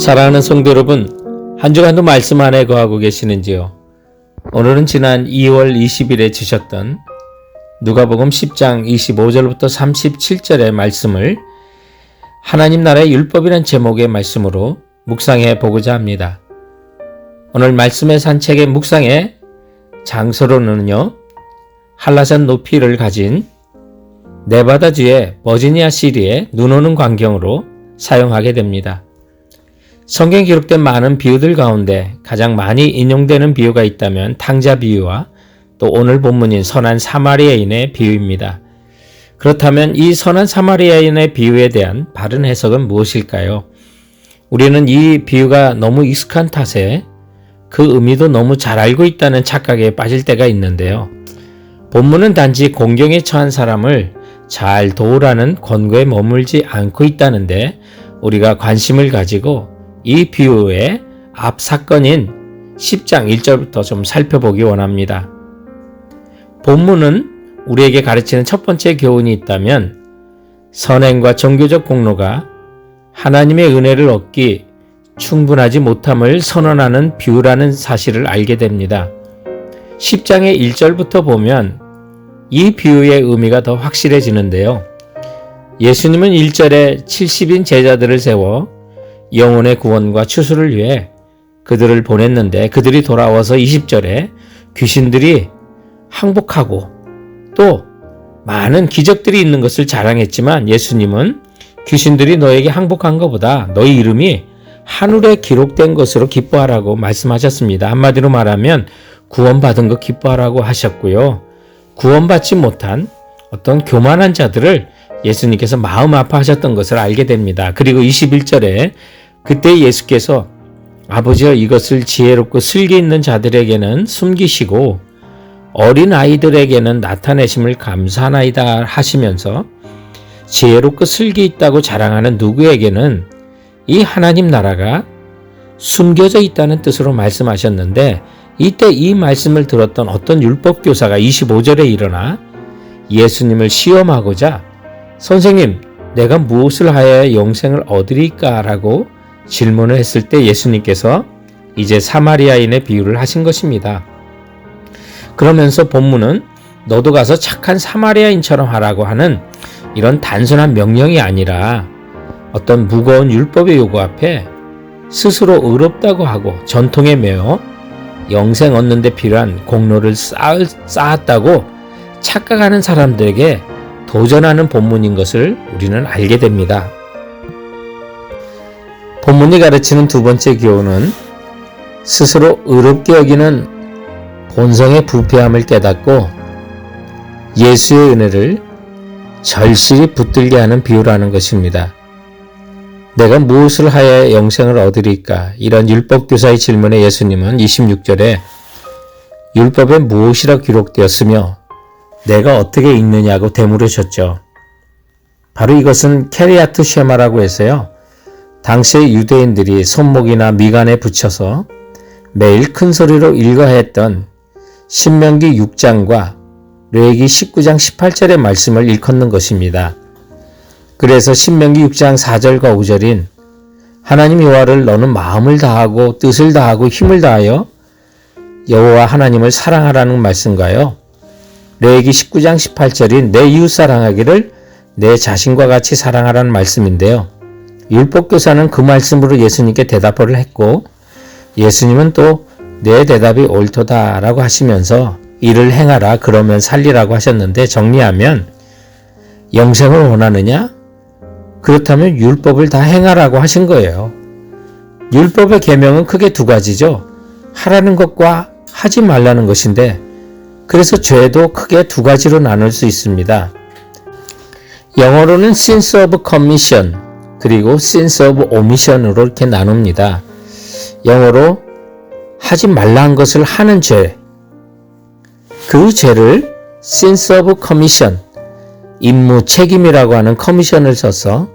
사랑하는 성도 여러분, 한 주간도 말씀 안에 거하고 계시는지요? 오늘은 지난 2월 20일에 주셨던 누가복음 10장 25절부터 37절의 말씀을 하나님 나라의 율법이란 제목의 말씀으로 묵상해 보고자 합니다. 오늘 말씀의 산책의 묵상의 장소로는요, 한라산 높이를 가진 네바다 주의 버지니아 시리의 눈 오는 광경으로 사용하게 됩니다. 성경 기록된 많은 비유들 가운데 가장 많이 인용되는 비유가 있다면 탕자 비유와 또 오늘 본문인 선한 사마리아인의 비유입니다. 그렇다면 이 선한 사마리아인의 비유에 대한 바른 해석은 무엇일까요? 우리는 이 비유가 너무 익숙한 탓에 그 의미도 너무 잘 알고 있다는 착각에 빠질 때가 있는데요. 본문은 단지 공경에 처한 사람을 잘 도우라는 권고에 머물지 않고 있다는데 우리가 관심을 가지고 이 비유의 앞 사건인 10장 1절부터 좀 살펴보기 원합니다. 본문은 우리에게 가르치는 첫 번째 교훈이 있다면 선행과 종교적 공로가 하나님의 은혜를 얻기 충분하지 못함을 선언하는 비유라는 사실을 알게 됩니다. 10장의 1절부터 보면 이 비유의 의미가 더 확실해지는데요. 예수님은 1절에 70인 제자들을 세워 영혼의 구원과 추수를 위해 그들을 보냈는데 그들이 돌아와서 20절에 귀신들이 항복하고 또 많은 기적들이 있는 것을 자랑했지만 예수님은 귀신들이 너에게 항복한 것보다 너희 이름이 하늘에 기록된 것으로 기뻐하라고 말씀하셨습니다. 한마디로 말하면 구원받은 것 기뻐하라고 하셨고요. 구원받지 못한 어떤 교만한 자들을 예수님께서 마음 아파하셨던 것을 알게 됩니다. 그리고 21절에 그때 예수께서 아버지여 이것을 지혜롭고 슬기 있는 자들에게는 숨기시고 어린 아이들에게는 나타내심을 감사하나이다 하시면서 지혜롭고 슬기 있다고 자랑하는 누구에게는 이 하나님 나라가 숨겨져 있다는 뜻으로 말씀하셨는데 이때 이 말씀을 들었던 어떤 율법 교사가 25절에 일어나 예수님을 시험하고자 선생님 내가 무엇을 하여야 영생을 얻으리까라고 질문을 했을 때 예수님께서 이제 사마리아인의 비유를 하신 것입니다. 그러면서 본문은 너도 가서 착한 사마리아인처럼 하라고 하는 이런 단순한 명령이 아니라 어떤 무거운 율법의 요구 앞에 스스로 의롭다고 하고 전통에 매어 영생 얻는 데 필요한 공로를 쌓을, 쌓았다고 착각하는 사람들에게 도전하는 본문인 것을 우리는 알게 됩니다. 본문이 가르치는 두 번째 교훈은 스스로 의롭게 여기는 본성의 부패함을 깨닫고 예수의 은혜를 절실히 붙들게 하는 비유라는 것입니다. 내가 무엇을 하여 영생을 얻으리까? 이런 율법교사의 질문에 예수님은 26절에 율법에 무엇이라 기록되었으며 내가 어떻게 읽느냐고 되물으셨죠. 바로 이것은 캐리아트 쉐마라고 해서요. 당시의 유대인들이 손목이나 미간에 붙여서 매일 큰 소리로 읽어야 했던 신명기 6장과 레기 19장 18절의 말씀을 일컫는 것입니다. 그래서 신명기 6장 4절과 5절인 하나님 여호와를 너는 마음을 다하고 뜻을 다하고 힘을 다하여 여호와 하나님을 사랑하라는 말씀과요. 레기 19장 18절인 내 이웃 사랑하기를 내 자신과 같이 사랑하라는 말씀인데요. 율법교사는 그 말씀으로 예수님께 대답을 했고 예수님은 또 내 대답이 옳도다라고 하시면서 이를 행하라 그러면 살리라고 하셨는데 정리하면 영생을 원하느냐? 그렇다면 율법을 다 행하라고 하신 거예요. 율법의 계명은 크게 두 가지죠. 하라는 것과 하지 말라는 것인데 그래서 죄도 크게 두 가지로 나눌 수 있습니다. 영어로는 sins of commission 그리고 sins of omission으로 이렇게 나눕니다. 영어로 하지 말라는 것을 하는 죄, 그 죄를 sins of commission, 임무 책임이라고 하는 커미션을 써서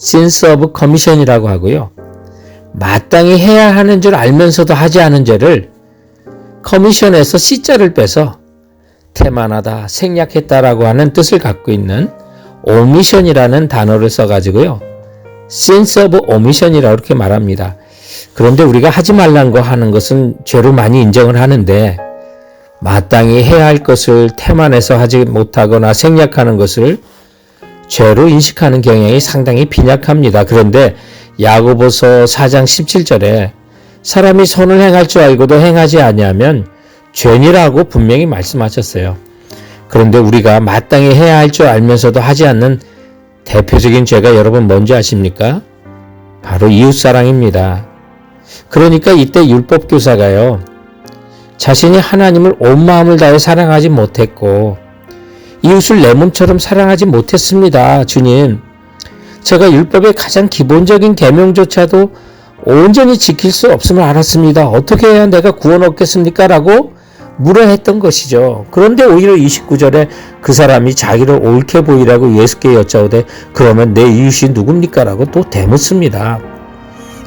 sins of commission이라고 하고요. 마땅히 해야 하는 줄 알면서도 하지 않은 죄를 커미션에서 C자를 빼서 태만하다, 생략했다라고 하는 뜻을 갖고 있는 omission이라는 단어를 써가지고요. Sense of omission이라고 이렇게 말합니다. 그런데 우리가 하지 말란 거 하는 것은 죄로 많이 인정을 하는데 마땅히 해야 할 것을 태만해서 하지 못하거나 생략하는 것을 죄로 인식하는 경향이 상당히 빈약합니다. 그런데 야고보서 4장 17절에 사람이 선을 행할 줄 알고도 행하지 아니하면 죄니라고 분명히 말씀하셨어요. 그런데 우리가 마땅히 해야 할 줄 알면서도 하지 않는 대표적인 죄가 여러분 뭔지 아십니까? 바로 이웃사랑입니다. 그러니까 이때 율법교사가요. 자신이 하나님을 온 마음을 다해 사랑하지 못했고 이웃을 내 몸처럼 사랑하지 못했습니다. 주님. 제가 율법의 가장 기본적인 계명조차도 온전히 지킬 수 없음을 알았습니다. 어떻게 해야 내가 구원 얻겠습니까? 라고 물어 했던 것이죠. 그런데 오히려 29절에 그 사람이 자기를 옳게 보이라고 예수께 여짜오되 그러면 내 이웃이 누굽니까? 라고 또 대묻습니다.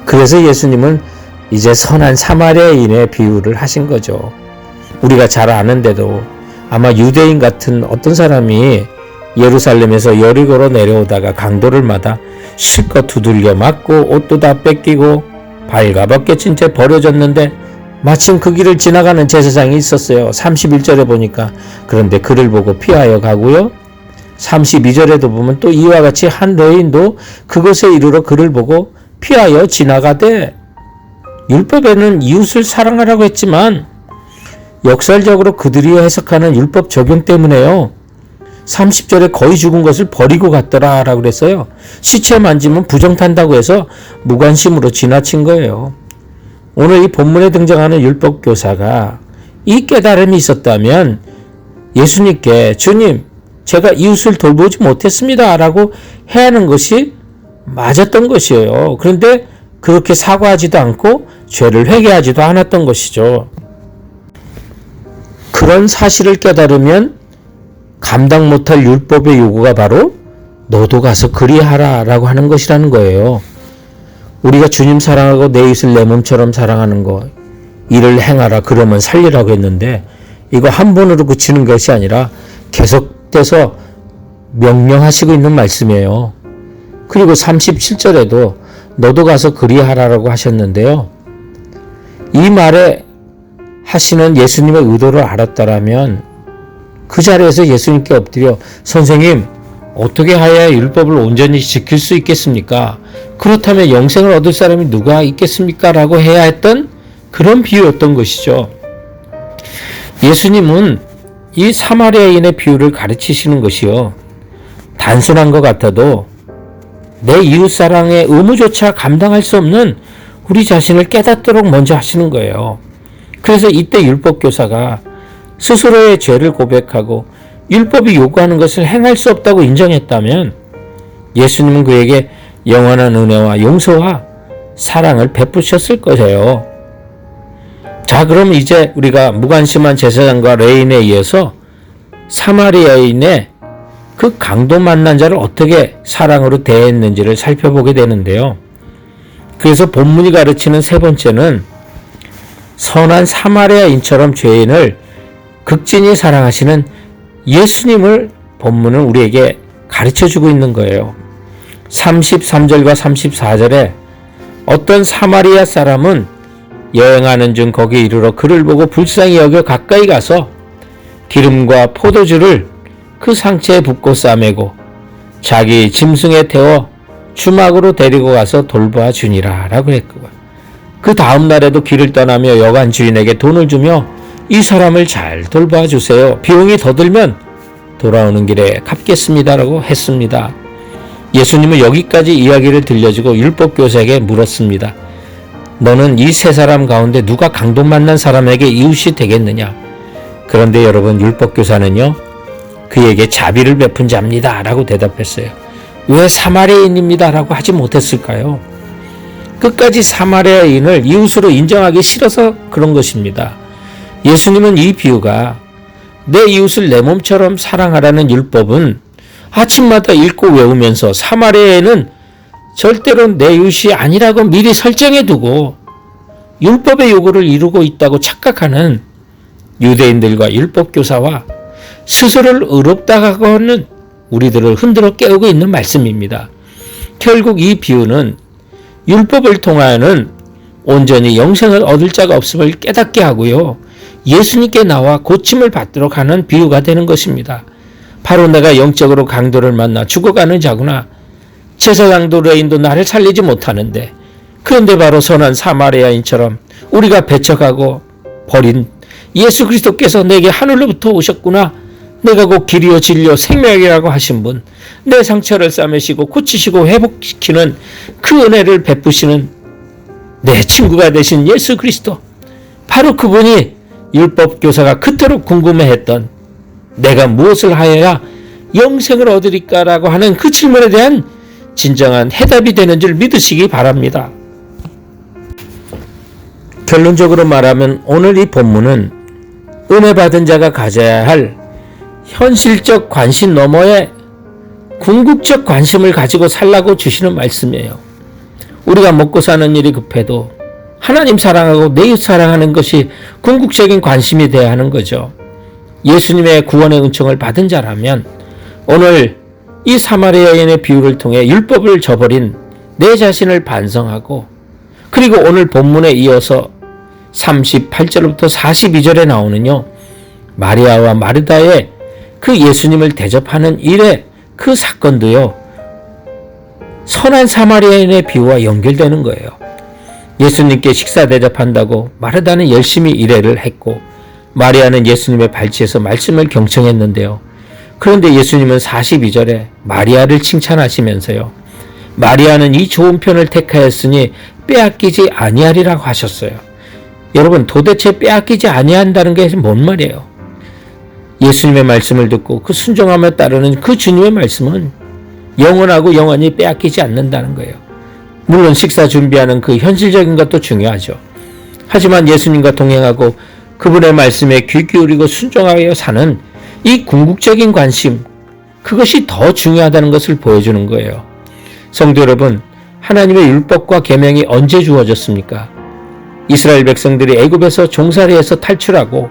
그래서 예수님은 이제 선한 사마리아인의 비유를 하신 거죠. 우리가 잘 아는데도 아마 유대인 같은 어떤 사람이 예루살렘에서 여리고로 내려오다가 강도를 맞아 실컷 두들겨 맞고 옷도 다 뺏기고 발가벗겨진 채 버려졌는데 마침 그 길을 지나가는 제사장이 있었어요. 31절에 보니까 그런데 그를 보고 피하여 가고요. 32절에도 보면 또 이와 같이 한 여인도 그것에 이르러 그를 보고 피하여 지나가되 율법에는 이웃을 사랑하라고 했지만 역설적으로 그들이 해석하는 율법 적용 때문에요. 30절에 거의 죽은 것을 버리고 갔더라 라고 그랬어요. 시체 만지면 부정 탄다고 해서 무관심으로 지나친 거예요. 오늘 이 본문에 등장하는 율법 교사가 이 깨달음이 있었다면 예수님께 주님 제가 이웃을 돌보지 못했습니다 라고 해야 하는 것이 맞았던 것이에요. 그런데 그렇게 사과하지도 않고 죄를 회개하지도 않았던 것이죠. 그런 사실을 깨달으면 감당 못할 율법의 요구가 바로 너도 가서 그리하라 라고 하는 것이라는 거예요. 우리가 주님 사랑하고 내 이웃을 내 몸처럼 사랑하는 거 이를 행하라 그러면 살리라고 했는데 이거 한 번으로 그치는 것이 아니라 계속돼서 명령하시고 있는 말씀이에요. 그리고 37절에도 너도 가서 그리하라라고 하셨는데요. 이 말에 하시는 예수님의 의도를 알았다라면 그 자리에서 예수님께 엎드려 선생님 어떻게 하여야 율법을 온전히 지킬 수 있겠습니까? 그렇다면 영생을 얻을 사람이 누가 있겠습니까? 라고 해야 했던 그런 비유였던 것이죠. 예수님은 이 사마리아인의 비유를 가르치시는 것이요. 단순한 것 같아도 내 이웃사랑의 의무조차 감당할 수 없는 우리 자신을 깨닫도록 먼저 하시는 거예요. 그래서 이때 율법교사가 스스로의 죄를 고백하고 율법이 요구하는 것을 행할 수 없다고 인정했다면 예수님은 그에게 영원한 은혜와 용서와 사랑을 베푸셨을 거예요. 자, 그럼 이제 우리가 무관심한 제사장과 레인에 의해서 사마리아인의 그 강도 만난 자를 어떻게 사랑으로 대했는지를 살펴보게 되는데요. 그래서 본문이 가르치는 세 번째는 선한 사마리아인처럼 죄인을 극진히 사랑하시는 예수님을 본문은 우리에게 가르쳐 주고 있는 거예요. 33절과 34절에 어떤 사마리아 사람은 여행하는 중 거기에 이르러 그를 보고 불쌍히 여겨 가까이 가서 기름과 포도주를 그 상체에 붓고 싸매고 자기 짐승에 태워 주막으로 데리고 가서 돌보아 주니라 라고 했고 그 다음 날에도 길을 떠나며 여관 주인에게 돈을 주며 이 사람을 잘 돌봐 주세요. 비용이 더 들면 돌아오는 길에 갚겠습니다라고 했습니다. 예수님은 여기까지 이야기를 들려주고 율법 교사에게 물었습니다. 너는 이 세 사람 가운데 누가 강도 만난 사람에게 이웃이 되겠느냐? 그런데 여러분 율법 교사는요 그에게 자비를 베푼 자입니다 라고 대답했어요. 왜 사마리아인입니다 라고 하지 못했을까요? 끝까지 사마리아인을 이웃으로 인정하기 싫어서 그런 것입니다. 예수님은 이 비유가 내 이웃을 내 몸처럼 사랑하라는 율법은 아침마다 읽고 외우면서 사마리아에는 절대로 내 이웃이 아니라고 미리 설정해 두고 율법의 요구를 이루고 있다고 착각하는 유대인들과 율법교사와 스스로를 의롭다고 하는 우리들을 흔들어 깨우고 있는 말씀입니다. 결국 이 비유는 율법을 통하여는 온전히 영생을 얻을 자가 없음을 깨닫게 하고요. 예수님께 나와 고침을 받도록 하는 비유가 되는 것입니다. 바로 내가 영적으로 강도를 만나 죽어가는 자구나. 제사장도 레인도 나를 살리지 못하는데 그런데 바로 선한 사마리아인처럼 우리가 배척하고 버린 예수 그리스도께서 내게 하늘로부터 오셨구나. 내가 곧 길이요 진리요 생명이라고 하신 분, 내 상처를 싸매시고 고치시고 회복시키는 그 은혜를 베푸시는 내 친구가 되신 예수 그리스도. 바로 그분이 율법 교사가 그토록 궁금해했던 내가 무엇을 하여야 영생을 얻으리까라고 하는 그 질문에 대한 진정한 해답이 되는 줄 믿으시기 바랍니다. 결론적으로 말하면 오늘 이 본문은 은혜 받은 자가 가져야 할 현실적 관심 너머에 궁극적 관심을 가지고 살라고 주시는 말씀이에요. 우리가 먹고 사는 일이 급해도 하나님 사랑하고 내 이웃 사랑하는 것이 궁극적인 관심이 되어야 하는 거죠. 예수님의 구원의 은총을 받은 자라면 오늘 이 사마리아 인의 비유를 통해 율법을 저버린 내 자신을 반성하고 그리고 오늘 본문에 이어서 38절부터 42절에 나오는요. 마리아와 마르다의 그 예수님을 대접하는 일의 그 사건도요. 선한 사마리아인의 비유와 연결되는 거예요. 예수님께 식사 대접한다고 마르다는 열심히 일회를 했고 마리아는 예수님의 발치에서 말씀을 경청했는데요. 그런데 예수님은 42절에 마리아를 칭찬하시면서요. 마리아는 이 좋은 편을 택하였으니 빼앗기지 아니하리라고 하셨어요. 여러분 도대체 빼앗기지 아니한다는 게 뭔 말이에요? 예수님의 말씀을 듣고 그 순종하며 따르는 그 주님의 말씀은 영원하고 영원히 빼앗기지 않는다는 거예요. 물론 식사 준비하는 그 현실적인 것도 중요하죠. 하지만 예수님과 동행하고 그분의 말씀에 귀 기울이고 순종하여 사는 이 궁극적인 관심, 그것이 더 중요하다는 것을 보여주는 거예요. 성도 여러분, 하나님의 율법과 계명이 언제 주어졌습니까? 이스라엘 백성들이 애굽에서 종살이에서 탈출하고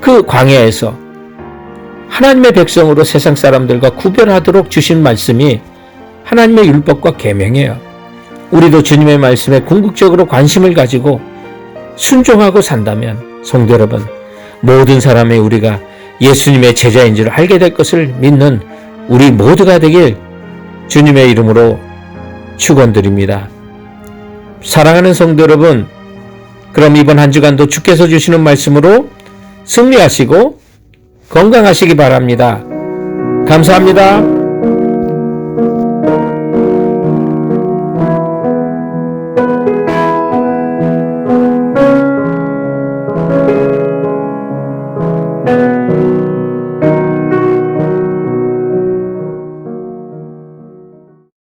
그 광야에서 하나님의 백성으로 세상 사람들과 구별하도록 주신 말씀이 하나님의 율법과 계명이에요. 우리도 주님의 말씀에 궁극적으로 관심을 가지고 순종하고 산다면 성도 여러분 모든 사람의 우리가 예수님의 제자인 줄 알게 될 것을 믿는 우리 모두가 되길 주님의 이름으로 축원드립니다. 사랑하는 성도 여러분, 그럼 이번 한 주간도 주께서 주시는 말씀으로 승리하시고 건강하시기 바랍니다. 감사합니다.